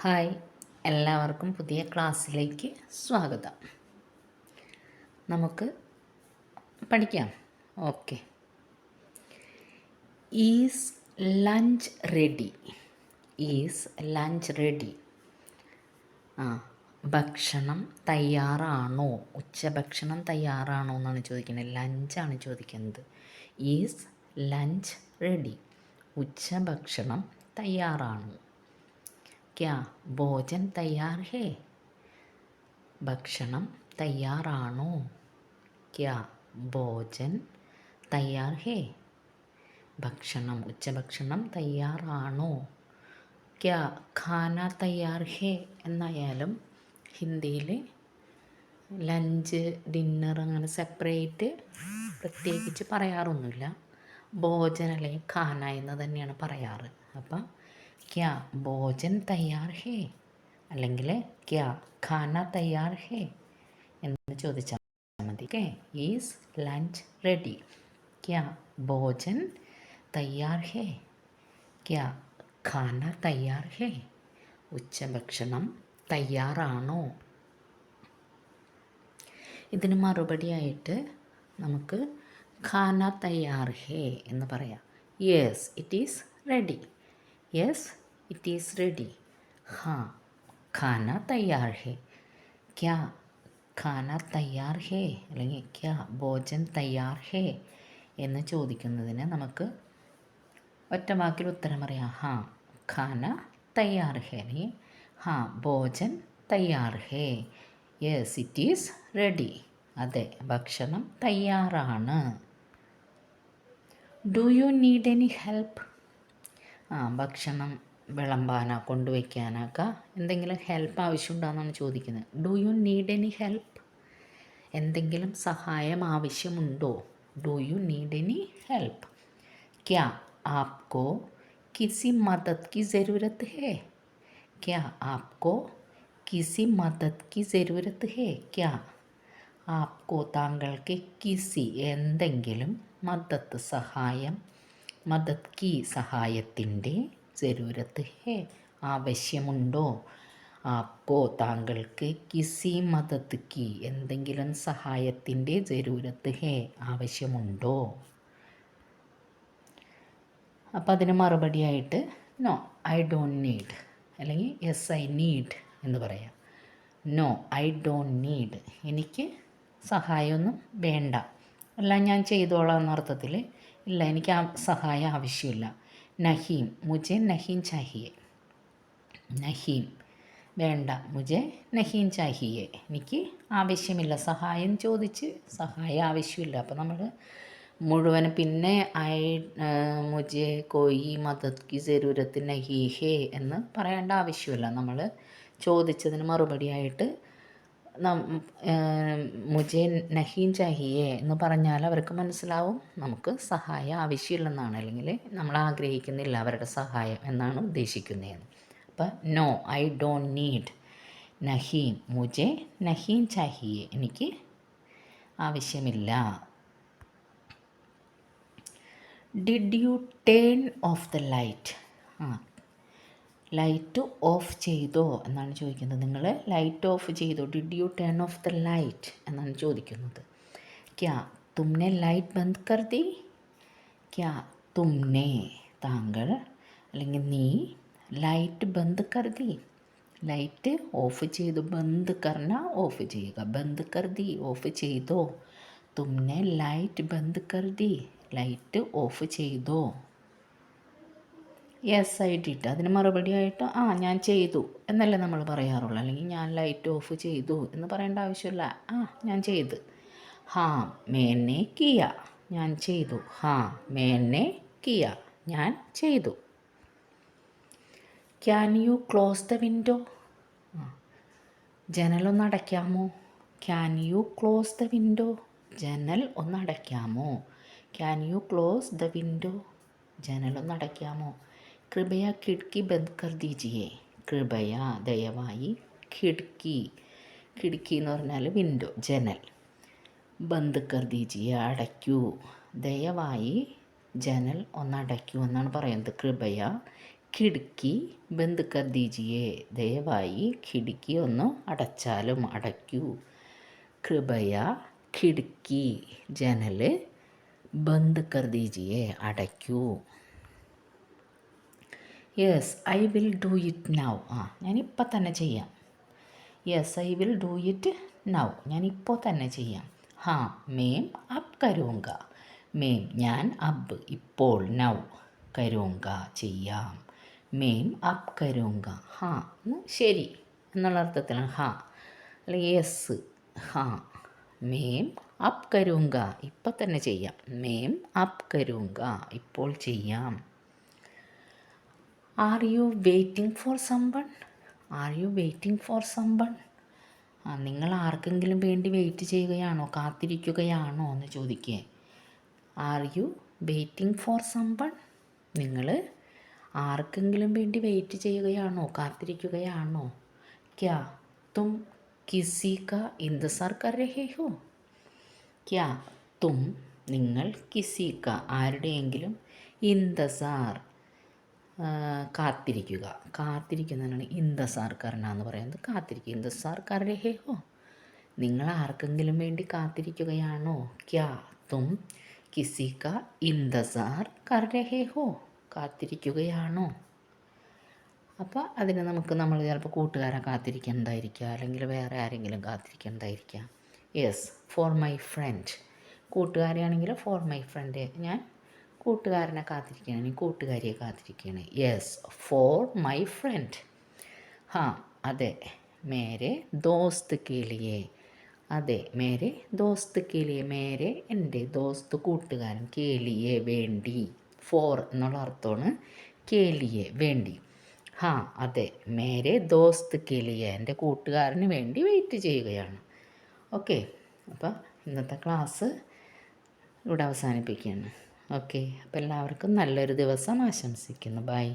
Hi. എല്ലാവർക്കും പുതിയ ക്ലാസ്സിലേക്ക് സ്വാഗതം. നമുക്ക് പഠിക്കാം. Okay. Is lunch ready? Is lunch ready. ആ ഭക്ഷണം തയ്യാറാണോ? ഉച്ചഭക്ഷണം തയ്യാറാണോ എന്നാണ് ചോദിക്കുന്നത്. ലഞ്ചാണ് ചോദിക്കുന്നത്. Is lunch ready. ഉച്ചഭക്ഷണം തയ്യാറാണോ? ക്യാ ഭോജൻ തയ്യാർ ഹേ ഭക്ഷണം തയ്യാറാണോ ക്യാ ഭോജൻ തയ്യാർ ഹേ ഭക്ഷണം ഉച്ചഭക്ഷണം തയ്യാറാണോ ക്യാ ഖാന തയ്യാർ ഹേ എന്നായാലും ഹിന്ദിയിൽ ലഞ്ച് ഡിന്നർ അങ്ങനെ സെപ്പറേറ്റ് പ്രത്യേകിച്ച് പറയാറൊന്നുമില്ല. ഭോജൻ അല്ലെങ്കിൽ ഖാന എന്ന് തന്നെയാണ് പറയാറ്. അപ്പം ക്യാ भोजन तैयार है? അല്ലെങ്കിൽ ക്യാ ഖാന തയ്യാർ ഹേ എന്ന് ചോദിച്ചാൽ മതി ഓക്കെ ഈസ് ലഞ്ച് റെഡി ക്യാ ഭോജൻ തയ്യാർ ഹേ ക്യാ ഖാന തയ്യാർ ഹേ ഉച്ചഭക്ഷണം തയ്യാറാണോ ഇതിന് മറുപടിയായിട്ട് നമുക്ക് ഖാന തയ്യാർ ഹേ എന്ന് പറയാം. Yes it is ready yes it is ready ഹാ ഖാന തയ്യാർ ഹേ ക്യാ ഖാന തയ്യാർ ഹേ അല്ലെങ്കിൽ ക്യാ ഭോജൻ തയ്യാർ ഹേ എന്ന് ചോദിക്കുന്നതിന് നമുക്ക് ഒറ്റ വാക്കിൽ ഉത്തരം പറയാം. ഹാ ഖാന തയ്യാർ ഹേ അല്ലെങ്കിൽ ഹാ ഭോജൻ തയ്യാർ ഹേ യെസ് ഇറ്റ് ഈസ് റെഡി അതെ ഭക്ഷണം തയ്യാറാണ്. Do you need any help ആ ഭക്ഷണം വിളമ്പാനോ കൊണ്ടുവയ്ക്കാനൊക്കെ എന്തെങ്കിലും ഹെൽപ്പ് ആവശ്യമുണ്ടോയെന്നാണ് ചോദിക്കുന്നത്. Do you need any help എന്തെങ്കിലും സഹായം ആവശ്യമുണ്ടോ? Do you need any help ക്യാ ആപ്കോ കിസി മദത് കി ജരൂരത്ത് ഹേ? ക്യാ ആപ്കോ കിസി മദത് കി ജരൂരത്ത് ഹേ? ക്യാ ആപ്കോ താങ്കൾക്ക് കിസി എന്തെങ്കിലും മദത്ത് സഹായം മദത് കി സഹായത്തിന്റെ ജരൂരത്ത് ഹേ ആവശ്യമുണ്ടോ? അപ്പോൾ താങ്കൾക്ക് കിസി മതത്തിക്ക് എന്തെങ്കിലും സഹായത്തിന്റെ ജരൂരത്ത് ഹേ ആവശ്യമുണ്ടോ? അപ്പോൾ അതിന് മറുപടിയായിട്ട് നോ ഐ ഡോണ്ട് നീഡ്. അല്ലെങ്കിൽ യെസ് ഐ നീഡ് എന്ന് പറയാം. No I don't need. എനിക്ക് സഹായമൊന്നും വേണ്ട. എല്ലാം ഞാൻ ചെയ്തോളാം എന്നർത്ഥത്തിൽ ഇല്ല എനിക്ക് ആ സഹായം ആവശ്യമില്ല. നഹീം മുജെ നഹീം ചാഹിയെ. നഹീം വേണ്ട മുജെ നഹീം ചാഹിയെ. എനിക്ക് ആവശ്യമില്ല സഹായം ചോദിച്ച് സഹായം ആവശ്യമില്ല. അപ്പോൾ നമ്മൾ മുഴുവൻ പിന്നെ ഐ മുജെ കോയി മദത് കി ജരൂരത്ത് നഹീഹേ എന്ന് പറയേണ്ട ആവശ്യമില്ല. നമ്മൾ ചോദിച്ചതിന് മറുപടിയായിട്ട് മുജെ നഹീൻ ചാഹിയേ എന്ന് പറഞ്ഞാൽ അവർക്ക് മനസ്സിലാവും നമുക്ക് സഹായം ആവശ്യമില്ലെന്നാണ്. അല്ലെങ്കിൽ നമ്മൾ ആഗ്രഹിക്കുന്നില്ല അവരുടെ സഹായം എന്നാണ് ഉദ്ദേശിക്കുന്നതെന്ന്. അപ്പം നോ ഐ ഡോണ്ട് നീഡ് നഹീം മുജെ നഹീം ചാഹിയേ എനിക്ക് ആവശ്യമില്ല. Did you turn off the light ആ ലൈറ്റ് ഓഫ് ചെയ്തോ എന്നാണ് ചോദിക്കുന്നത്. നിങ്ങൾ ലൈറ്റ് ഓഫ് ചെയ്തോ? Did you turn off the light എന്നാണ് ചോദിക്കുന്നത്. ക്യാ തുമ്നെ ലൈറ്റ് ബന്ദ് കർതി ക്യാ തുമ്നെ താങ്കൾ അല്ലെങ്കിൽ നീ ലൈറ്റ് ബന്ദ് കർതി ലൈറ്റ് ഓഫ് ചെയ്തു ബന്ദ് കർണ ഓഫ് ചെയ്യുക. ബന്ദ് കർതി ഓഫ് ചെയ്തോ? തുമ്നെ ലൈറ്റ് ബന്ദ് കർതി ലൈറ്റ് ഓഫ് ചെയ്തോ? യെസ് ഡിഡ് അതിന് മറുപടിയായിട്ട് ആ ഞാൻ ചെയ്തു എന്നല്ലേ നമ്മൾ പറയാറുള്ളൂ. അല്ലെങ്കിൽ ഞാൻ ലൈറ്റ് ഓഫ് ചെയ്തു എന്ന് പറയേണ്ട ആവശ്യമില്ല. ആ ഞാൻ ചെയ്ത്. ഹാ മേനെ കിയ. ഞാൻ ചെയ്തു. ഹാ മേനെ കിയ. ഞാൻ ചെയ്തു. Can you close the window ജനലൊന്ന് അടയ്ക്കാമോ? Can you close the window ജനൽ ഒന്ന് അടയ്ക്കാമോ? Can you close the window ജനലൊന്ന് അടയ്ക്കാമോ? കൃപയ കിടക്കി ബന്ദ് कर കൃപയ ദയവായി കിടക്കി. കിടക്കി എന്ന് പറഞ്ഞാൽ വിൻഡോ ജനൽ. ബന്ദ് കർ അടയ്ക്കൂ. ദയവായി ജനൽ ഒന്ന് അടയ്ക്കൂ എന്നാണ് പറയുന്നത്. കൃപയ കിടക്കി ബന്ദ് കർ ദയവായി കിടക്കി ഒന്ന് അടച്ചാലും അടയ്ക്കൂ. കൃപയ കിടക്കി ജനൽ ബന്ദ് കർ അടയ്ക്കൂ. Yes I will do it now ആ ഞാനിപ്പോൾ തന്നെ ചെയ്യാം. Yes I will do it now ഞാനിപ്പോൾ തന്നെ ചെയ്യാം. ഹാ മേം അബ് കരൂങ്ക. മേം ഞാൻ അബ് ഇപ്പോൾ നൗ കരൂങ്ക ചെയ്യാം. മേം അബ് കരൂങ്ക. ഹാ ശരി. എന്നുള്ള അർത്ഥത്തിലാണ്. ഹാ അല്ലെങ്കിൽ യെസ് ഹാ. മേം അപ് കരൂങ്ക. ഇപ്പം തന്നെ ചെയ്യാം. മേം അപ് കരൂങ്ക. ഇപ്പോൾ ചെയ്യാം. Are you waiting for somebody are you waiting for somebody ആ നിങ്ങൾ ആർക്കെങ്കിലും വേണ്ടി വെയിറ്റ് ചെയ്യുകയാണോ? കാത്തിരിക്കുകയാണോ എന്ന് ചോദിക്കുക are you waiting for somebody നിങ്ങൾ ആർക്കെങ്കിലും വേണ്ടി വെയിറ്റ് ചെയ്യുകയാണോ? കാത്തിരിക്കുകയാണോ? ക്യാ തും കിസി കാ ഇന്തസാർ കർ രഹേ ക്യാ തും നിങ്ങൾ കിസി കാ ആരുടെയെങ്കിലും ഇന്തസാർ കാത്തിരിക്കുക. കാത്തിരിക്കുന്നതിനാണ് ഇന്ദസാർ കർണ എന്ന് പറയുന്നത്. കാത്തിരിക്കുക. ഇന്ദസാർ കർ രഹേ ഹോ നിങ്ങൾ ആർക്കെങ്കിലും വേണ്ടി കാത്തിരിക്കുകയാണോ? ക്യാ തും കിസിക്ക ഇന്ദസാർ കർ രഹേ ഹോ കാത്തിരിക്കുകയാണോ? അപ്പോൾ അതിന് നമുക്ക് നമ്മൾ ചിലപ്പോൾ കൂട്ടുകാരെ കാത്തിരിക്കേണ്ടതായിരിക്കുക അല്ലെങ്കിൽ വേറെ ആരെങ്കിലും കാത്തിരിക്കേണ്ടതായിരിക്കുക യെസ് ഫോർ മൈ ഫ്രണ്ട് കൂട്ടുകാരെയാണെങ്കിൽ ഫോർ മൈ ഫ്രണ്ട് ഞാൻ കൂട്ടുകാരനെ കാത്തിരിക്കുകയാണ് കൂട്ടുകാരിയെ കാത്തിരിക്കുകയാണ്. യെസ് ഫോർ മൈ ഫ്രണ്ട് ഹാ അതെ മേരെ ദോസ്ത് കേളിയെ. അതെ മേരെ ദോസ്ത് കേളിയെ മേരെ എന്റെ ദോസ്ത് കൂട്ടുകാരൻ കേളിയെ വേണ്ടി. ഫോർ എന്നുള്ള അർത്ഥമാണ് കേളിയെ വേണ്ടി. ഹാ അതെ മേരെ ദോസ്ത് കേളിയെ എന്റെ കൂട്ടുകാരന് വേണ്ടി വെയിറ്റ് ചെയ്യുകയാണ്. ഓക്കെ അപ്പോൾ ഇന്നത്തെ ക്ലാസ് ഇവിടെ അവസാനിപ്പിക്കുകയാണ്. ഓക്കെ. അപ്പോൾ എല്ലാവർക്കും നല്ലൊരു ദിവസം ആശംസിക്കുന്നു. ബൈ.